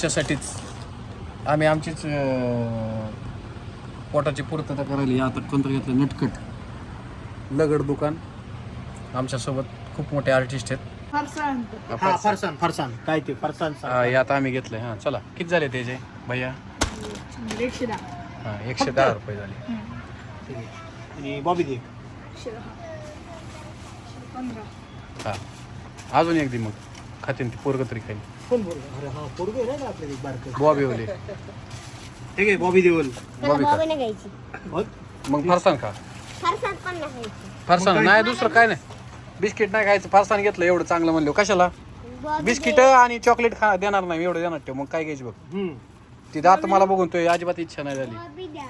त्याच्यासाठीच आम्ही आमचीच पोटाची पूर्तता करायला आता कोणतं घेतलं नटकट लगड दुकान आमच्यासोबत खूप मोठे आर्टिस्ट आहेत. फरसाण. हा फरसान फरसान काय ते फरसान हा, हे आता आम्ही घेतलंय. हां चला. किती झाले त्याचे भैया? एकशे दहा. हां एकशे दहा रुपये झाले. आणि बॉबी दे एकशे दहा. एकशे पंधरा. हां. अजून एक दे मग. खातीन ती पोरग तरी खाईल कोण बोलतो अरे हा पोरगं आहे ना आपल्या बारक. बॉबी ओले. ठीक आहे बॉबी देवल बॉबी खा बॉबी घ्यायची. बघ मग फरसाण खा. पण नाही फरसाण नाही दुसरं काय नाही. बिस्किट नाही खायचं फरसाण घेतलं एवढं चांगलं म्हणलं. कशाला? बॉबी बिस्किट आणि चॉकलेट खा देणार नाही एवढं देणार ठेव. मग काय घ्यायची बघ. हम्म. ती दात मला बघून तो अजिबात इच्छा नाही झाली. बॉबी द्या.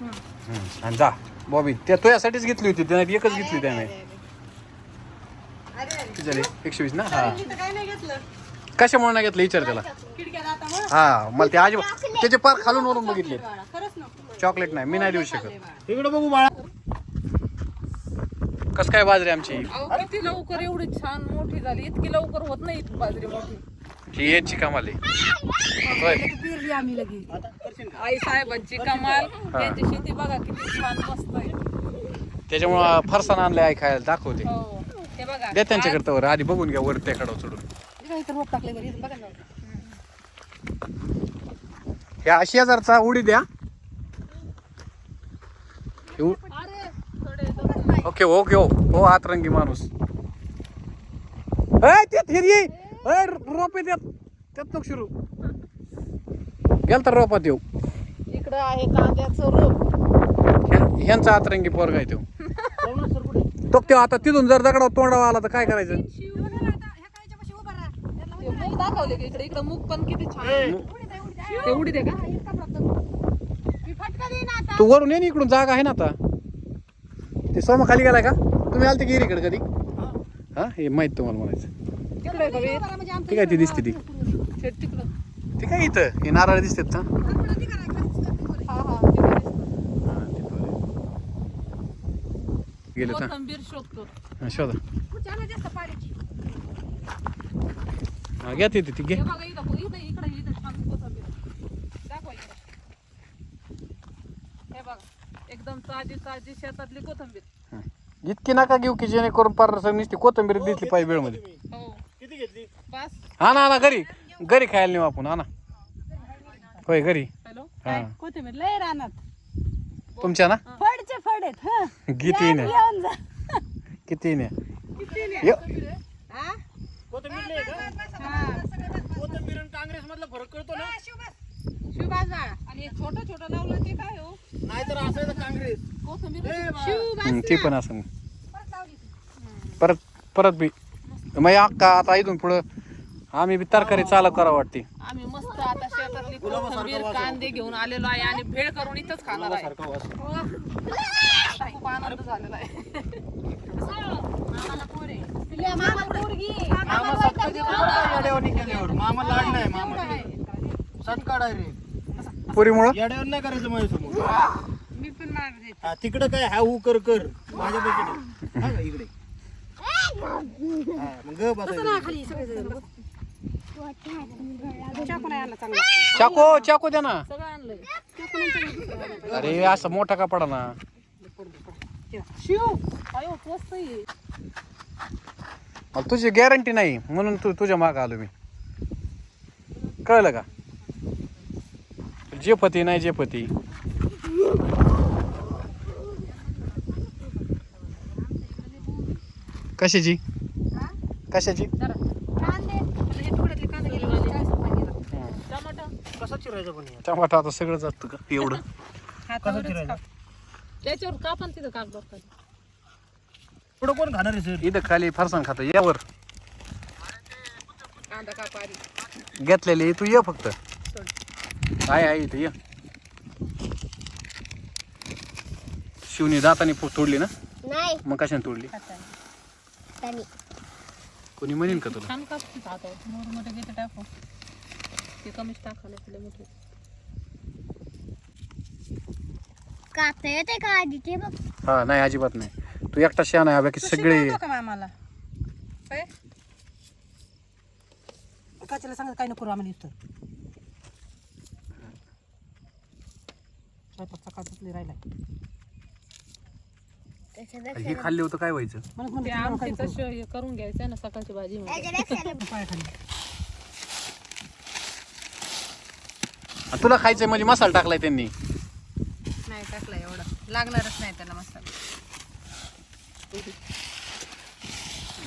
हम्म. आणि जा. बॉबी त्या तुझ्यासाठीच घेतली होती त्याने एकच घेतली त्याने. किती झाली? एकशे वीस ना? हा. कशामुळे नाही घेतलं? विचार त्याला. हा मला ते अजिबात त्याचे पार खालून वरून बघितले. चॉकलेट नाही मी नाही देऊ शकत. इकडे बघू बाळा. कस काय बाजरी आमची? किती लवकर एवढी छान मोठी झाली. इतकी लवकर होत नाही बाजरी मोठी. ही याची कमाल आहे. आम्ही आई साहेबांची कमाल. त्यांची शेती बघा किती छान मस्त आहे. त्याच्यामुळं फरसाण आणले आई खायला. दाखवते. हो. हे बघा. द्या त्यांच्याकडे वर आधी बघून घ्या वर त्याकडं चढून इथं इथं रोप टाकले बरं इथं बघा ना. ह्या अशी हजारचा उडी द्या. ओके ओके हो हो आतरंगी माणूस. ए त्यात हिरवी ए रोपे त्यात त्यात नको शिरू. गेल तर रोपात येऊ. इकडं आहे कांद्याचं रोप. ह्या- ह्यांचा आतरंगी पोरगा आहे तो. तो आता तिथून जर दगडावर तोंडावा आला तर काय करायचं? मूग दाखवले की इकडे? इकडे मूग पण किती छान आहे. ते उडी दे का? तू वरून ये ना इकडून जागा आहे ना आता. ते सोमा खाली गेलाय का? तुम्ही आलते की इकडे कधी? हा. हे माहीत तुम्हाला म्हणायचं. आहे वीर? ठीक आहे ती दिसते ती. ती काय इथं. हे नारळ दिसतात ना? हा हा. हा, आहे. गेले हा, शोधा. हा घ्या तिथे ती घे हे बघा इथं इथं इकडे इथं छान कोथिंबीर दाखवा इकडं. हे बघा एकदम ताजी ताजी शेतातली कोथिंबीर. हा. इतकी नका घेऊ की जेणेकरून पार नुसती कोथिंबीर दिसली पाहिजे वेळमध्ये. हो. किती घेतली? हा ना ना घरी घरी खायला नेऊ आपण हा ना. होय घरी. हॅलो? हा. कोथिंबीर लय रानात. तुमच्या ना? फडचे फड आहेत हं. किती ने येऊन जा. किती ने यो. कोथिंबीर लय का कोथिंबीर आणि काँग्रेस मधला फरक कळतो ना? शिवबाज आणि हे छोटं छोटं लावलं ते काय हो? नाहीतर असायचं काँग्रेस. कोथिंबीर ए बाळा. हम्म, ती पण असं परत परत बी. मग अक्का आता इथून पुढं आम्ही बी तरकारी चालू करा वाटते. आम्ही मस्त आता शेतातली कोथिंबीर कांदे घेऊन आलेलो आहे आणि भेळ करून इथंच खाणार आहे. सारखा वास. खूप आनंद झालेला आहे. केल्यावर मामा लाड नाही मामा सटका डायरेक्ट पुरीमुळं? येड्यावर नाही करायचं माझ्यासमोर. मी पण मारते हा तिकडं काय हा हू कर कर. माझ्यापैकी नाही. हा का इकडे. हा, मग ग बसायचं चाको चाको द्या ना. सगळं आणलंय. अरे असं मोठा का पडा ना. शिव अयो स्वस्त आहे. मला तुझी गॅरंटी नाही म्हणून तू तुझ्या मागं आलो मी. कळलं का? जेपती नाही जेपती कशाची? कशाची? पण टमाटा आता सगळं असतं का? एवढं. त्याच्यावर का पण तिथं कागद पुढं कोण खाणार आहे सर? इथं खाली फरसाण खातं. यावर कांदा घेतलेली तू ये फक्त. आहे आहे इथं ये. शिवनी दाताने तोडली ना? नाही. मग कशाने तोडली? त्यांनी कोणी म्हणेन का तुला? छान कापून खातो. मोर मोठे घेते टाकू. ते कमीच टाकायला तिला मोठे. कापता येते का आधी ते बघ हा नाही अजिबात नाही. तू एकटा शहा नाही बाकी सगळे का काय इथं. हे खाल्ले होतं काय व्हायचं? हे करून घ्यायचं ना सकाळची भाजी म्हणजे तुला खायचंय म्हणजे मसाला टाकलाय त्यांनी. नाही टाकलाय एवढा. लागणारच नाही त्याला मसाला.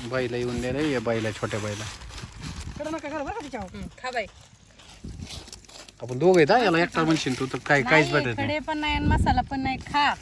बाईला येऊन द्या रे या बाईला छोट्या बाईला. हं, खा बाई. आपण दोघं आहेत याला एकटा म्हणशील तू तर काय काहीच भेटत नाही. खडे पण नाही आणि मसाला पण नाही खा.